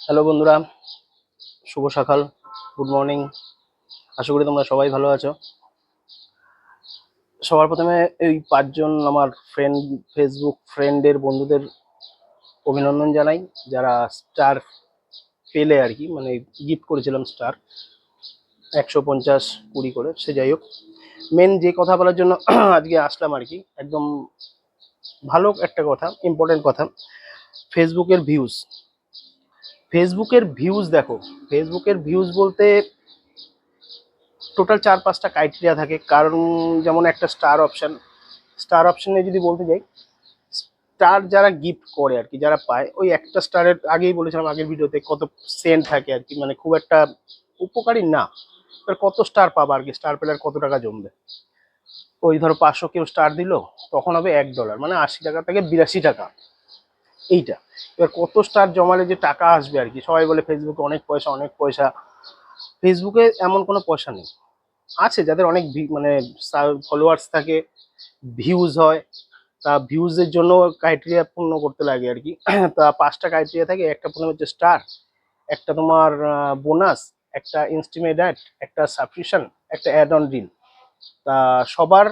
Hello বন্ধুরা, শুভ সকাল good morning আশা করি তোমরা সবাই ভালো আছো। সবার প্রথমে এই পাঁচজন আমার ফ্রেন্ড ফেসবুক ফ্রেন্ডের বন্ধুদের অভিনন্দন জানাই, যারা স্টার পেলে আর কি মানে গিফট করেছিলাম স্টার একশো পঞ্চাশ, কুড়ি করে, সে যাই হোক। মেন যে কথা বলার জন্য আজকে আসলাম আর কি, একদম ভালো একটা কথা ইম্পর্টেন্ট কথা। ফেসবুকের ভিউজ ফেসবুকের ভিউজ দেখো ফেসবুকের ভিউজ বলতে টোটাল চার পাঁচটা ক্রাইটেরিয়া থাকে। কারণ যেমন একটা স্টার অপশান স্টার অপশানে যদি বলতে যাই স্টার যারা গিফট করে আর কি, যারা পায়, ওই একটা স্টারের আগেই বলেছিলাম আগের ভিডিওতে কত সেন্ট থাকে আর কি মানে খুব একটা উপকারী না, এবার কত স্টার পাবা আর কি স্টার পেলে আর কত টাকা জমবে? ওই ধরো পাঁচশো কেউ স্টার দিল, তখন হবে এক ডলার মানে আশি টাকা থেকে বিরাশি টাকা। এইটা। এবার কত স্টার জমালে যে টাকা আসবে আর কি? সবাই বলে ফেসবুকে অনেক পয়সা অনেক পয়সা। ফেসবুকে এমন কোনো পয়সা নেই। আছে যাদের অনেক মানে ফলোয়ার্স থাকে ভিউজ হয়, তা ভিউজের জন্য ক্রাইটেরিয়া পূর্ণ করতে লাগে আর কি। তা পাঁচটা ক্রাইটেরিয়া থাকে, একটা প্রথমে হচ্ছে স্টার একটা তোমার বোনাস একটা ইনস্টিমেট অ্যাড একটা সাবস্ক্রিপশন একটা অ্যাড অন ডিল তা সবার,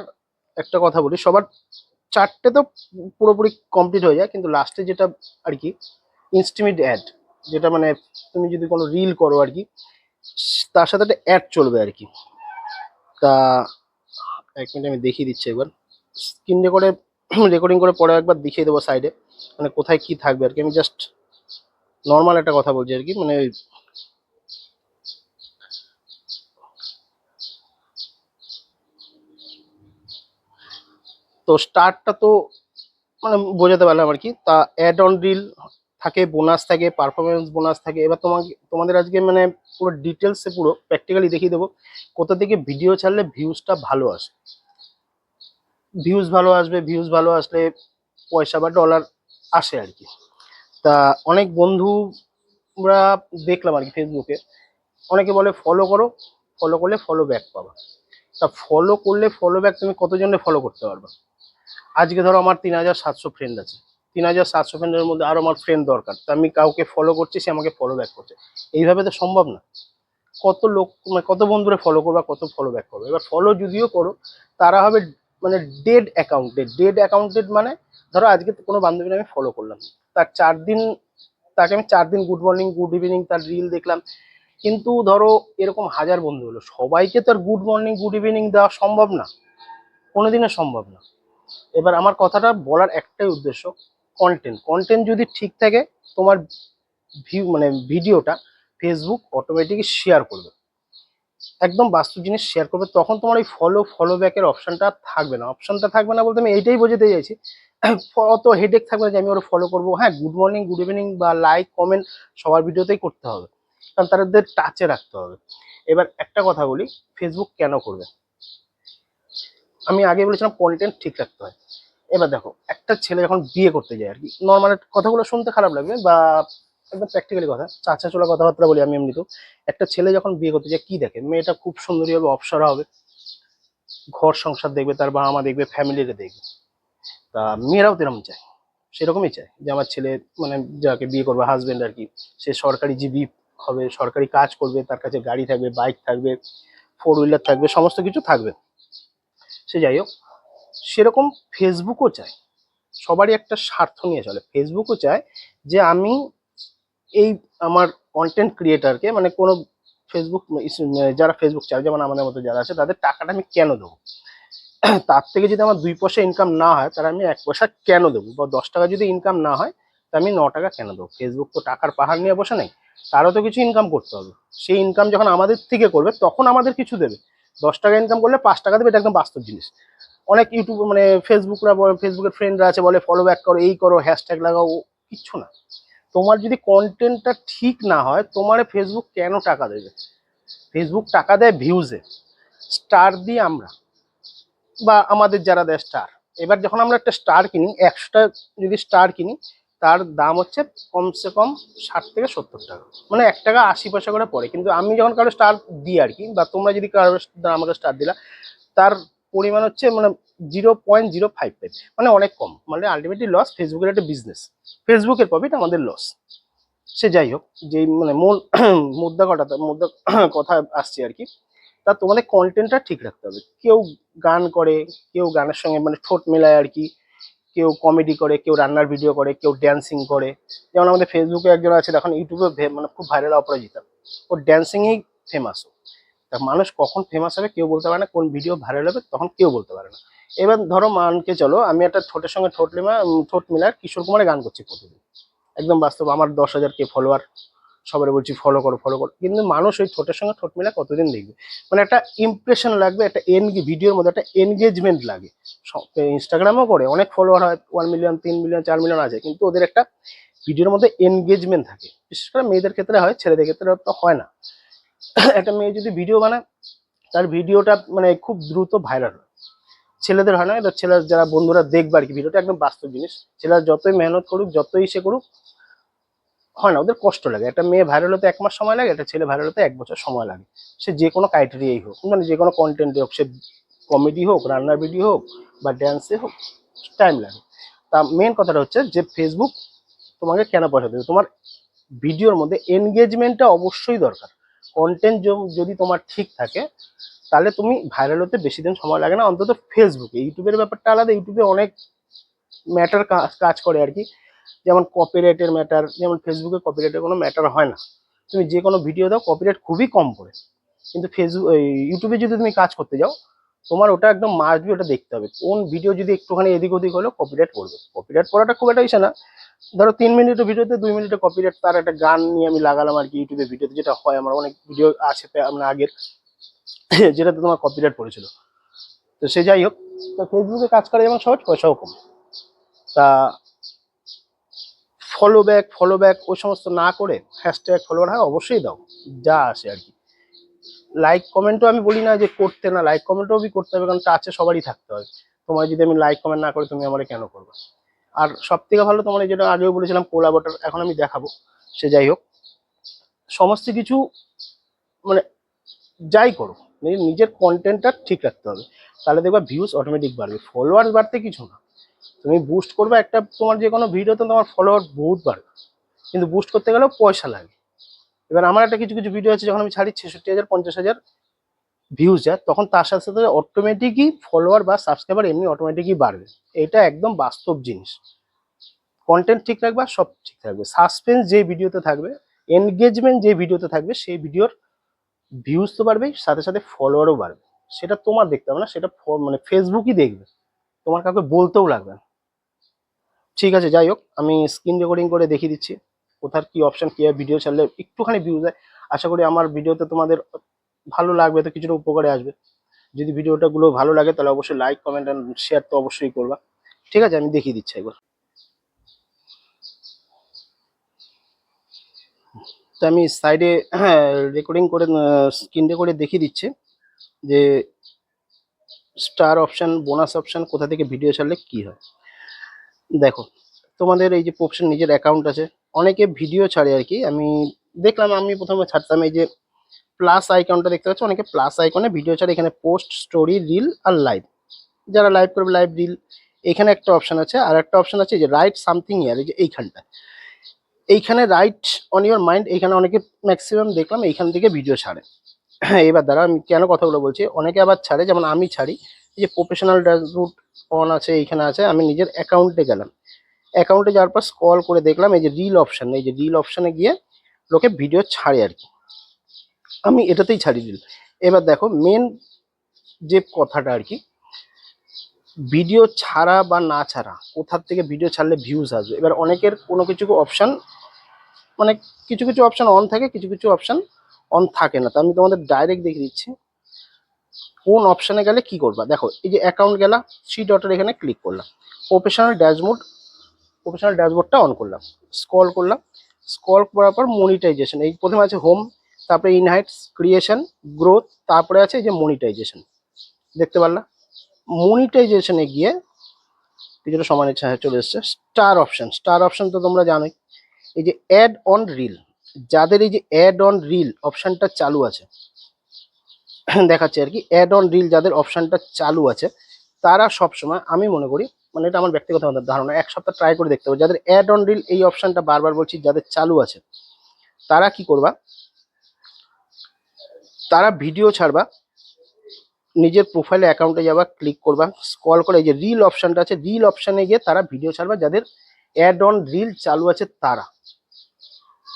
একটা কথা বলি, সবার চারটে তো পুরোপুরি কমপ্লিট হয়ে যায়, কিন্তু লাস্টে যেটা আর কি ইনস্টিমেট অ্যাড যেটা মানে তুমি যদি কোনো রিল করো আর কি, তার সাথে একটা অ্যাড চলবে আর কি। তা এক মিনিট আমি দেখিয়ে দিচ্ছি একবার। স্ক্রিন রেকর্ডে রেকর্ডিং করে পরে একবার দেখিয়ে দেবো সাইডে মানে কোথায় কি থাকবে আর কি। আমি জাস্ট নর্মাল একটা কথা বলছি আর কি মানে তো স্টার্টটা তো মানে বোঝাতে পারলাম আর কি। তা অ্যাড অন রিল থাকে বোনাস থাকে পারফরমেন্স বোনাস থাকে। এবার তোমাকে, তোমাদের আজকে মানে পুরো ডিটেলসে পুরো প্র্যাকটিক্যালি দেখিয়ে দেবো। কোথা থেকে ভিডিও ছাড়লে ভিউজটা ভালো আসে? ভিউজ ভালো আসবে ভিউজ ভালো আসলে পয়সা বা ডলার আসে আর কি। তা অনেক বন্ধুরা দেখলাম আর কি ফেসবুকে অনেকে বলে ফলো করো ফলো করলে ফলো ব্যাক পাবা। তা ফলো করলে ফলো ব্যাক তুমি কতজনে ফলো করতে পারবে? আজকে ধরো আমার তিন হাজার সাতশো ফ্রেন্ড আছে। তিন হাজার সাতশো ফ্রেন্ডের মধ্যে আরও আমার ফ্রেন্ড দরকার। তা আমি কাউকে ফলো করছি, সে আমাকে ফলো ব্যাক করছে। এইভাবে তো সম্ভব না। কত লোক মানে কত বন্ধুরা ফলো করবে কত ফলো ব্যাক করবে? এবার ফলো যদিও করো তারা হবে মানে ডেড অ্যাকাউন্টেড ডেড অ্যাকাউন্টেড মানে ধরো আজকে কোনো বান্ধবীর আমি ফলো করলাম তার চার দিন, তাকে আমি চার দিন গুড মর্নিং গুড ইভিনিং তার রিল দেখলাম। কিন্তু ধরো এরকম হাজার বন্ধু হলো। সবাইকে তো আর গুড মর্নিং গুড ইভিনিং দেওয়া সম্ভব না। কোনোদিনও সম্ভব না। এবার আমার কথাটা বলার একটাই উদ্দেশ্য কন্টেন্ট কন্টেন্ট যদি ঠিক থাকে, তোমার ভিউ মানে ভিডিওটা ফেসবুক অটোমেটিক শেয়ার করবে। একদম বাস্তব জিনিস শেয়ার করবে। তখন তোমার ওই ফলো ফলো ব্যাকের অপশনটা থাকবে না। অপশনটা থাকবে না বলতে আমি এইটাই বোঝাতে চাইছি। অত হেডেক থাকবে না যে আমি ওরা ফলো করব। হ্যাঁ গুড মর্নিং গুড ইভিনিং বা লাইক কমেন্ট সবার ভিডিওতেই করতে হবে। কারণ তাদের টাচে রাখতে হবে। এবার একটা কথা বলি ফেসবুক কেন করবে? আমি আগে বলেছিলাম কন্টেন্ট ঠিক রাখতে হয়। এবার দেখো, একটা ছেলে যখন বিয়ে করতে যায় আর কি নর্মাল কথাগুলো শুনতে খারাপ লাগবে বা একদম প্র্যাকটিক্যালি কথা, চাচা চলা কথাবার্তা বলি আমি এমনিতেও, একটা ছেলে যখন বিয়ে করতে যায় কি দেখে? মেয়েটা খুব সুন্দরী হবে, অপসরা হবে, ঘর সংসার দেখবে, তার বাবা মা দেখবে ফ্যামিলিকে দেখবে। তা মেয়েরাও তেরকম চায়, সেরকমই চায় যে আমার ছেলে মানে যাকে বিয়ে করবে হাজব্যান্ড আর কি, সে সরকারি জীবী হবে, সরকারি কাজ করবে, তার কাছে গাড়ি থাকবে বাইক থাকবে ফোর হুইলার থাকবে, সমস্ত কিছু থাকবে। সে যাই হোক, সেরকম ফেসবুকও চায়। সবারই একটা স্বার্থ নিয়ে চলে। ফেসবুকও চায় যে আমি এই আমার কন্টেন্ট ক্রিয়েটারকে মানে কোনো ফেসবুক যারা ফেসবুক চায়, যেমন আমাদের মতো যারা আছে, তাদের টাকাটা আমি কেন দেবো? তার থেকে যদি আমার দুই পয়সা ইনকাম না হয়, তাহলে আমি এক পয়সা কেন দেবো? বা দশ টাকা যদি ইনকাম না হয় তা আমি ন টাকা কেন দেবো? ফেসবুক তো টাকার পাহাড় নিয়ে বসে নেই, তারও তো কিছু ইনকাম করতে হবে। সেই ইনকাম যখন আমাদের থেকে করবে, তখন আমাদের কিছু দেবে। দশ টাকা ইনকাম করলে পাঁচ টাকা দেবে, এটা একদম বাস্তব জিনিস। অনেক ইউটিউব মানে ফেসবুকরা ফেসবুকের ফ্রেন্ডরা আছে, বলে ফলো ব্যাক করো, এই করো হ্যাশট্যাগ লাগাও কিচ্ছু না। তোমার যদি কন্টেন্টটা ঠিক না হয়, তোমার ফেসবুক কেন টাকা দেবে? ফেসবুক টাকা দেয় ভিউজে স্টার দিই আমরা। বা আমাদের যারা দেয় স্টার এবার যখন আমরা একটা স্টার কিনি, একশোটা যদি স্টার কিনি তার দাম হচ্ছে কমসে কম ষাট থেকে সত্তর টাকা। মানে এক টাকা আশি পয়সা করে পড়ে। কিন্তু আমি যখন কারও স্টার দিই আর কি বা তোমরা যদি কারও আমাকে স্টার দিলা, তার পরিমাণ হচ্ছে মানে zero point zero five five মানে অনেক কম। মানে আলটিমেটলি লস ফেসবুকের একটা বিজনেস ফেসবুকের প্রফিট আমাদের লস সে যাই হোক, যেই মানে মূল মুদ্রা কটা মুদ্রা কথা আসছে আর কি তা তোমাদের কন্টেন্টটা ঠিক রাখতে হবে। কেউ গান করে, কেউ গানের সঙ্গে মানে ঠোঁট মেলায় আর কি কেউ কমেডি করে, কেউ রান্নার ভিডিও করে, কেউ ড্যান্সিং করে। যেমন আমাদের ফেসবুকে একজন আছে এখন ইউটিউবে মানে খুব ভাইরাল অপরাজিতা। ও ড্যান্সিংয়েই ফেমাস তা মানুষ কখন ফেমাস হবে কেউ বলতে পারে না, কোন ভিডিও ভাইরাল হবে তখন কেউ বলতে পারে না। এবার ধরো মানকে চলো, আমি একটা ঠোঁটের সঙ্গে ঠোঁট লিমা ঠোঁট মিলার কিশোর কুমারের গান করছি প্রতিদিন। একদম বাস্তব, আমার দশ হাজার কে ফলোয়ার সবাই বলছি ফলো করো ফলো করো। কিন্তু মানুষ ওই ঠোঁটের সঙ্গে ঠোঁট মিলা কতদিন দেখবে? মানে একটা ইমপ্রেশন লাগবে, একটা এনগে ভিডিওর মধ্যে একটা এনগেজমেন্ট লাগে। ইনস্টাগ্রামও করে, অনেক ফলোয়ার হয় ওয়ান মিলিয়ন তিন মিলিয়ন চার মিলিয়ন আছে, কিন্তু ওদের একটা ভিডিওর মধ্যে এনগেজমেন্ট থাকে। বিশেষ করে মেয়েদের ক্ষেত্রে হয়, ছেলেদের ক্ষেত্রে তো হয় না। একটা মেয়ে যদি ভিডিও বানায়, তার ভিডিওটা মানে খুব দ্রুত ভাইরাল হয়। ছেলেদের হয় না এটা ছেলের যারা বন্ধুরা দেখবে আর কি ভিডিওটা একদম বাস্তব জিনিস। ছেলেরা যতই মেহনত করুক, যতই সে করুক হয় না, ওদের কষ্ট লাগে। একটা মেয়ে ভাইরাল হতে এক মাস সময় লাগে, একটা ছেলে ভাইরাল হতে এক বছর সময় লাগে। সে যে কোনো ক্রাইটেরিয়াই হোক মানে যে কোনো কন্টেন্টে হোক, সে কমেডি হোক, রান্নার ভিডিও হোক, বা ড্যান্সে হোক টাইম লাগে। তা মেন কথাটা হচ্ছে যে ফেসবুক তোমাকে কেন পয়সা দেবে? তোমার ভিডিওর মধ্যে এনগেজমেন্টটা অবশ্যই দরকার। কন্টেন্ট যদি তোমার ঠিক থাকে, তাহলে তুমি ভাইরাল হতে বেশি দিন সময় লাগে না। অন্তত ফেসবুকে ইউটিউবের ব্যাপারটা আলাদা। ইউটিউবে অনেক ম্যাটার কাজ করে আর কি। যেমন কপিরাইটের ম্যাটার যেমন ফেসবুকে কপিরাইটের কোনো ম্যাটার হয় না। তুমি যে কোনো ভিডিও দাও কপিরাইট খুবই কম পড়ে। কিন্তু ফেসবুক ইউটিউবে যদি তুমি কাজ করতে যাও, তোমার ওটা একদম মাসবি ওটা দেখতে হবে। কোন ভিডিও যদি একটুখানি এদিক ওদিক হলেও কপিরাইট পড়বে। কপিরাইট পড়াটা খুব একটা ইসে না। ধরো তিন মিনিটের ভিডিওতে দুই মিনিটের কপিরাইট তার একটা গান নিয়ে আমি লাগালাম আর কি ইউটিউবে ভিডিওতে যেটা হয় আমার অনেক ভিডিও আছে আমরা আগের, যেটাতে তোমার কপিরাইট পড়েছিল। তো সে যাই হোক, তো ফেসবুকে কাজ করা যেমন সহজ, পয়সাও কম। তা ফলো ব্যাক ফলো ব্যাক ওই সমস্ত না করে হ্যাশট্যাগ ফলোয়ার হ্যাঁ অবশ্যই দাও, যা আসে আর কি। লাইক কমেন্টও আমি বলি না যে করতে না লাইক কমেন্টও বি করতে হবে, কারণ টাচে সবারই থাকতে হবে। তোমার যদি আমি লাইক কমেন্ট না করে, তুমি আমার কেন করবে? আর সব থেকে ভালো তোমার যেটা আগেও বলেছিলাম কোলাবটার এখন আমি দেখাবো, সে যাই হোক। সমস্ত কিছু মানে যাই করো নিজের নিজের কন্টেন্টটা ঠিক রাখতে হবে। তাহলে দেখবা ভিউজ অটোমেটিক বাড়বে ফলোয়ার্স বাড়তে কিছু না। তুমি বুস্ট করবে একটা তোমার যে কোনো ভিডিওতে তোমার ফলোয়ার বহুত বাড়বে। কিন্তু বুস্ট করতে গেলেও পয়সা লাগে। এবার আমার একটা কিছু কিছু ভিডিও আছে, যখন আমি ছাড়ি ছেষট্টি হাজার, পঞ্চাশ হাজার ভিউজ যায়, তখন তার সাথে সাথে অটোমেটিকই ফলোয়ার বা সাবস্ক্রাইবার এমনি অটোমেটিকই বাড়বে। এটা একদম বাস্তব জিনিস। কন্টেন্ট ঠিক রাখবে আর সব ঠিক থাকবে। সাসপেন্স যে ভিডিওতে থাকবে এনগেজমেন্ট যে ভিডিওতে থাকবে, সেই ভিডিওর ভিউজ তো বাড়বেই, সাথে সাথে ফলোয়ারও বাড়বে। সেটা তোমার দেখতে হবে না, সেটা মানে ফেসবুকই দেখবে। তোমার কাউকে বলতেও লাগবে ঠিক আছে, যাই হোক, আমি স্ক্রিন রেকর্ডিং করে দেখিয়ে দিচ্ছি, কোথার কি অপশন কি ভিডিও ছাড়লে একটুখানি ভিউজ হয় আশা করি আমার ভিডিওতে তোমাদের ভালো লাগবে, তো কিছুটা উপকারে আসবে। যদি ভিডিওটা গুলো ভালো লাগে, তাহলে অবশ্যই লাইক কমেন্ট অ্যান্ড শেয়ার তো অবশ্যই করবা। ঠিক আছে, আমি দেখিয়ে দিচ্ছি একবার। তো আমি সাইডে হ্যাঁ রেকর্ডিং করে স্ক্রিন রেকর্ডে দেখিয়ে দিচ্ছি যে স্টার অপশান বোনাস অপশান কোথা থেকে ভিডিও ছাড়লে কি হয়? দেখো, তোমাদের এই যে প্রফেশন নিজের অ্যাকাউন্ট আছে, অনেকে ভিডিও ছাড়ে আর কি। আমি দেখলাম, আমি প্রথমে ছাড়তাম এই যে প্লাস আইকনটা দেখতে পাচ্ছ, অনেকে প্লাস আইকনে ভিডিও ছাড়ে, এখানে পোস্ট স্টোরি রিল আর লাইভ যারা লাইভ করবে লাইভ রিল এখানে একটা অপশান আছে, আর একটা অপশান আছে যে রাইট সামথিং ইয়ার এই যে এইখানটা এইখানে রাইট অন ইউর মাইন্ড এইখানে অনেকে ম্যাক্সিমাম দেখলাম, এইখান থেকে ভিডিও ছাড়ে। এবার দ্বারা আমি কেন কথাগুলো বলছি? অনেকে আবার ছাড়ে, যেমন আমি ছাড়ি, এই যে প্রফেশনাল ড্যাশবোর্ড অন আছে, এইখানে আছে, আমি নিজের অ্যাকাউন্টে গেলাম। অ্যাকাউন্টে যাওয়ার পর স্ক্রল করে দেখলাম, এই যে রিল অপশন এই যে রিল অপশানে গিয়ে লোকে ভিডিও ছাড়ে আর কি। আমি এটাতেই ছাড়ি রিল এবার দেখো মেন যে কথাটা আর কি ভিডিও ছাড়া বা না ছাড়া, কোথার থেকে ভিডিও ছাড়লে ভিউজ আসবে? এবার অনেকের কোনো কিছু অপশান মানে কিছু কিছু অপশান অন থাকে, কিছু কিছু অপশান অন থাকে না। তো আমি তোমাদের ডাইরেক্ট দেখিয়ে দিচ্ছি। কোন অপশানে গেলে কি করবা? দেখো, এই যে অ্যাকাউন্ট গেলা থ্রি ডটের এখানে ক্লিক করলাম। প্রফেশনাল ড্যাশবোর্ড প্রফেশনাল ড্যাশবোর্ডটা অন করলাম। স্ক্রল করলাম। স্ক্রল করার পর মনিটাইজেশন এই প্রথমে আছে হোম তারপরে ইনহাইটস ক্রিয়েশন গ্রোথ তারপরে আছে এই যে মনিটাইজেশন দেখতে পারলা? মনিটাইজেশনে গিয়ে কিছুটা ইচ্ছা চলে এসছে। স্টার অপশান স্টার অপশান তো তোমরা জানোই। এই যে অ্যাড অন রিল যাদের এই যে অ্যাড অন রিল অপশানটা চালু আছে, দেখাচ্ছে আর কি অ্যাড অন রিল যাদের অপশানটা চালু আছে, তারা সবসময় আমি মনে করি মানে এটা আমার ব্যক্তিগত ধারণা, এক সপ্তাহ ট্রাই করে দেখতে হবে। যাদের অ্যাড অন রিল এই অপশানটা বারবার বলছি, যাদের চালু আছে, তারা কি করবা? তারা ভিডিও ছাড়বা, নিজের প্রোফাইলে অ্যাকাউন্টে যাবা ক্লিক করবা স্ক্রল করে এই যে রিল অপশানটা আছে রিল অপশানে গিয়ে তারা ভিডিও ছাড়বা, যাদের অ্যাড অন রিল চালু আছে তারা।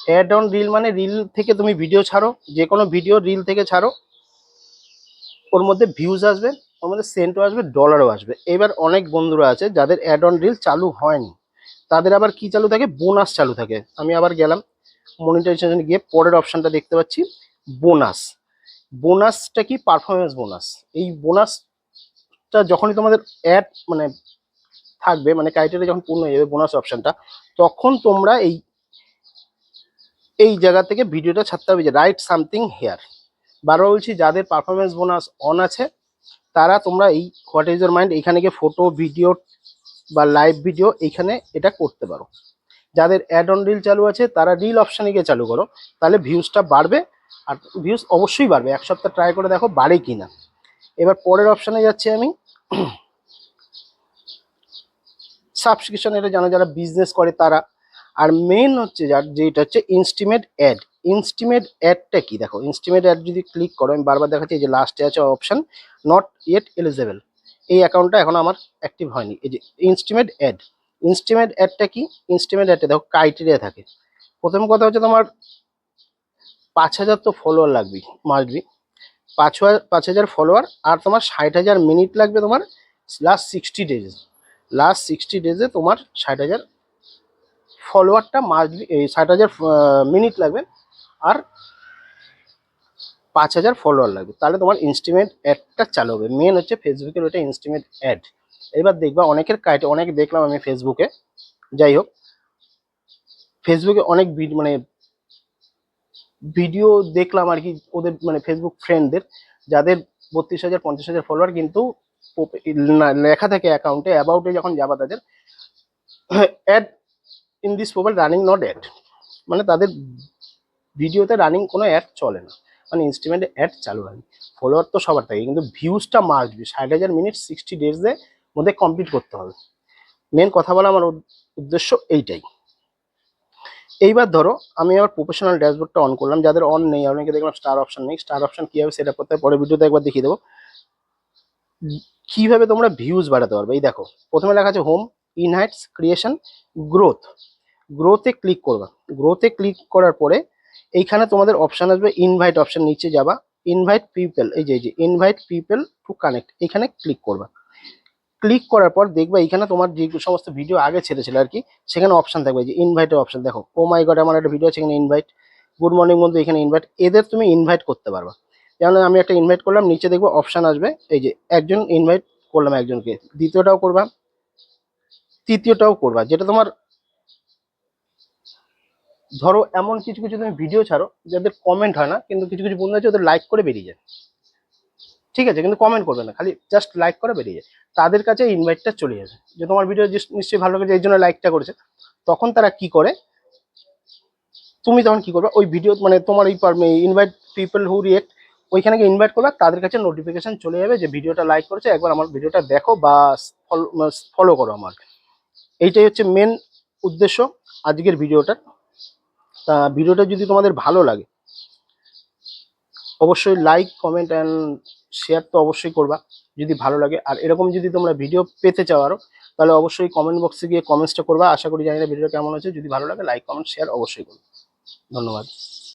অ্যাড অন রিল মানে রিল থেকে তুমি ভিডিও ছাড়ো যে কোনো ভিডিও রিল থেকে ছাড়ো, ওর মধ্যে ভিউজ আসবে, ওর মধ্যে সেন্টও আসবে ডলারও আসবে। এবার অনেক বন্ধুরা আছে যাদের অ্যাড অন রিল চালু হয়নি। তাদের আবার কি চালু থাকে? বোনাস চালু থাকে। আমি আবার গেলাম মনিটাইজেশন গিয়ে পরের অপশানটা দেখতে পাচ্ছি বোনাস বোনাসটা কি? পারফরমেন্স বোনাস এই বোনাসটা যখনই তোমাদের অ্যাড মানে থাকবে মানে ক্রাইটেরিয়া যখন পূর্ণ হয়ে যাবে বোনাস অপশানটা তখন তোমরা এই এই জায়গা থেকে ভিডিওটা ছাড়তে হবে যে রাইট সামথিং হেয়ার বারবার বলছি, যাদের পারফরমেন্স বোনাস অন আছে, তারা তোমরা এই হোয়াট ইজ ইউর মাইন্ড এখানে গিয়ে ফটো ভিডিও বা লাইভ ভিডিও এইখানে এটা করতে পারো। যাদের অ্যাড অন রিল চালু আছে, তারা রিল অপশানে গিয়ে চালু করো। তাহলে ভিউজটা বাড়বে, আর ভিউজ অবশ্যই বাড়বে। এক সপ্তাহ ট্রাই করে দেখো বাড়ে কি না এবার পরের অপশানে যাচ্ছি আমি। সাবস্ক্রিপশন এটা জানো, যারা বিজনেস করে তারা। আর মেন হচ্ছে যার যেটা হচ্ছে ইনস্টিমেট অ্যাড ইনস্টিমেট অ্যাডটা কি? দেখো ইনস্টিমেট অ্যাড যদি ক্লিক করো, আমি বারবার দেখাচ্ছি, এই যে লাস্টে আছে অপশান নট ইয়েট এলিজেবল এই অ্যাকাউন্টটা এখন আমার অ্যাক্টিভ হয়নি। এই যে ইনস্টিমেট অ্যাড ইনস্টিমেট অ্যাডটা কি? ইনস্টিমেট অ্যাডটা দেখো ক্রাইটেরিয়া থাকে। প্রথম কথা হচ্ছে তোমার, পাঁচ হাজার তো ফলোয়ার লাগবেই মাসবি পাঁচ হাজার পাঁচ হাজার ফলোয়ার আর তোমার ষাট হাজার মিনিট লাগবে তোমার last sixty days last sixty ডেজে তোমার ষাট হাজার ফলোয়ারটা মাসবি এই ষাট হাজার মিনিট লাগবে আর পাঁচ হাজার ফলোয়ার লাগবে। তাহলে তোমার ইনস্টিমেট অ্যাডটা চালু হবে মেন হচ্ছে ফেসবুকের ওইটা ইনস্টিমেট অ্যাড এবার দেখবা অনেকের কাইটে অনেক দেখলাম আমি ফেসবুকে। যাই হোক, ফেসবুকে অনেক ভিড মানে ভিডিও দেখলাম আর কি ওদের মানে ফেসবুক ফ্রেন্ডদের যাদের বত্রিশ হাজার, পঞ্চাশ হাজার ফলোয়ার কিন্তু লেখা থাকে অ্যাকাউন্টে অ্যাবাউটে যখন যাবা তাদের ad in this mobile running not ad মানে তাদের ভিডিওতে রানিং কোনো অ্যাড চলে না। মানে ইনস্ট্রুমেন্টে অ্যাড চালু হয়নি ফলোয়ার তো সবার থাকে, কিন্তু ভিউজটা মাস্ট বি ষাট হাজার মিনিট সিক্সটি ডেজের মধ্যে কমপ্লিট করতে হবে। মেন কথা বলা আমার উদ্দেশ্য এইটাই। এইবার ধরো, আমি আমার প্রফেশনাল ড্যাশবোর্ডটা অন করলাম। যাদের অন নেই অনেকে দেখলাম স্টার অপশন নেই। স্টার অপশন কীভাবে সেটা করতে হয়, পরে ভিডিওতে একবার দেখিয়ে দেবো। কীভাবে তোমরা ভিউজ বাড়াতে পারবে? এই দেখো, প্রথমে লেখা আছে হোম ইনহাইটস ক্রিয়েশন গ্রোথ গ্রোথে ক্লিক করবা। গ্রোথে ক্লিক করার পরে এইখানে তোমাদের অপশন আসবে ইনভাইট অপশন নিচে যাবা। ইনভাইট পিপল এই যে এই যে ইনভাইট পিপল টু কানেক্ট এখানে ক্লিক করবা। ক্লিক করার পর দেখবা এখানে তোমার যে সমস্ত ভিডিও আগে ছেড়েছিল আর কি সেখানে অপশন থাকবে। যে ইনভাইটের অপশন দেখো। ও মাই গড আমার একটা ভিডিও আছে, এখানে ইনভাইট গুড মর্নিং বন্ধু, এখানে ইনভাইট এদের তুমি ইনভাইট করতে পারবা। যেমন আমি একটা ইনভাইট করলাম, নিচে দেখব অপশন আসবে। এই যে, একজন ইনভাইট করলাম একজনকে। দ্বিতীয়টাও করবা। তৃতীয়টাও করবা। যেটা তোমার ধরো এমন কিছু কিছু তুমি ভিডিও ছাড়ো যাদের কমেন্ট হয় না, কিন্তু কিছু কিছু বন্ধু আছে ওদের লাইক করে বেরিয়ে যায়। ঠিক আছে? কিন্তু কমেন্ট করবে না, খালি জাস্ট লাইক করে বেরিয়ে যায়। তাদের কাছে ইনভাইটটা চলে যাবে যে তোমার ভিডিও নিশ্চয়ই ভালো লাগে এই জন্য লাইকটা করেছে। তখন তারা কি করে? তুমি তখন কি করবে? ওই ভিডিও মানে তোমার এই ইনভাইট পিপল হু রিয়েক্ট ওইখানে গিয়ে ইনভাইট করবে তাদের কাছে নোটিফিকেশন চলে যাবে যে ভিডিওটা লাইক করেছে, একবার আমার ভিডিওটা দেখো বা ফলো করো আমার এইটাই হচ্ছে মেন উদ্দেশ্য আজকের ভিডিওটার তা ভিডিওটা যদি তোমাদের ভালো লাগে, অবশ্যই লাইক কমেন্ট অ্যান্ড শেয়ার তো অবশ্যই করবা, যদি ভালো লাগে। আর এরকম যদি তোমরা ভিডিও পেতে চাও আরও তাহলে অবশ্যই কমেন্ট বক্সে গিয়ে কমেন্টসটা করবা। আশা করি জানি না ভিডিওটা কেমন হয়েছে। যদি ভালো লাগে লাইক কমেন্ট শেয়ার অবশ্যই করবে। ধন্যবাদ।